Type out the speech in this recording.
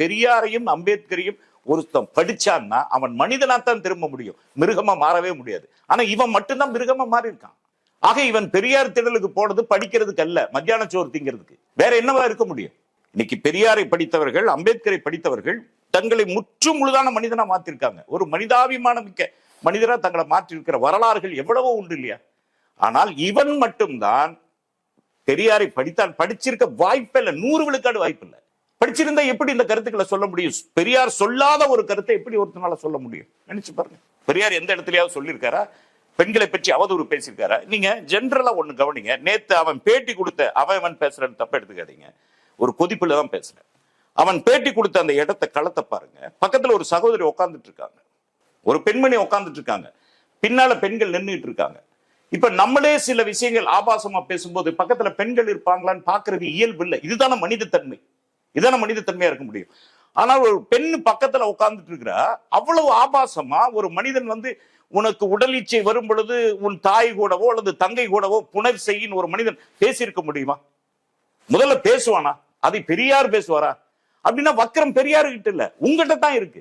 பெரியாரையும் அம்பேத்கரையும் ஒருத்தன் படிச்சான்னா அவன் மனிதனா தான் திரும்ப முடியும். மிருகமா மாறவே முடியாது. ஆனா இவன் மட்டும்தான் மிருகமா மாறி இருக்கான் ஆக இவன் பெரியார் திடலுக்கு போனது படிக்கிறதுக்கு அல்ல மத்தியான சோறு திங்கிறதுக்கு. வேற என்னவா இருக்க முடியும்? இன்னைக்கு பெரியாரை படித்தவர்கள் அம்பேத்கரை படித்தவர்கள் தங்களை முற்று முழுதான மனிதனா மாத்திருக்காங்க. ஒரு மனிதாபிமானம் மிக்க மனிதரா தங்களை மாற்றிருக்கிற வரலாறுகள் எவ்வளவோ உண்டு இல்லையா? ஆனால் இவன் மட்டும்தான் பெரியாரை படித்தான் படிச்சிருக்க வாய்ப்பில்லை நூறு விழுக்காடு வாய்ப்பில்லை படிச்சிருந்தா எப்படி இந்த கருத்துக்களை சொல்ல முடியும்? பெரியார் சொல்லாத ஒரு கருத்தை எப்படி ஒருத்தனால சொல்ல முடியும்? நினைச்சு பாருங்க. பெரியார் எந்த இடத்துலயாவது சொல்லியிருக்காரா? பெண்களை பற்றி அவதூறு பேசியிருக்காரா? நீங்க ஜென்ரலா ஒண்ணு கவனிங்க. நேத்து அவன் பேட்டி கொடுத்த அவன் அவன் பேசுறன்னு தப்ப எடுத்துக்காதீங்க. ஒரு கொதிப்புல தான் பேசுறேன். அவன் பேட்டி கொடுத்த அந்த இடத்த களத்தை பாருங்க. பக்கத்துல ஒரு சகோதரி உட்கார்ந்துட்டு இருக்காங்க. ஒரு பெண்மணி உட்கார்ந்துட்டு இருக்காங்க. பின்னால பெண்கள் நின்றுட்டு இருக்காங்க. இப்ப நம்மளே சில விஷயங்கள் ஆபாசமா பேசும்போது பக்கத்துல பெண்கள் இருப்பாங்களான்னு பாக்குறது இயல்பு இல்லை. இதுதானே மனிதத்தன்மை. இதான மனித தன்மையா இருக்க முடியும். ஆனால் ஒரு பெண் பக்கத்துல உட்கார்ந்துட்டு இருக்கிறா அவ்வளவு ஆபாசமா ஒரு மனிதன் வந்து உனக்கு உடலீச்சை வரும் பொழுது உன் தாய் கூடவோ அல்லது தங்கை கூடவோ புனர் செய்யின்னு ஒரு மனிதன் பேசியிருக்க முடியுமா? முதல்ல பேசுவானா? அதை பெரியார் பேசுவாரா? அப்படின்னா வக்கரம் பெரியாரு கிட்ட இல்ல உங்ககிட்ட தான் இருக்கு.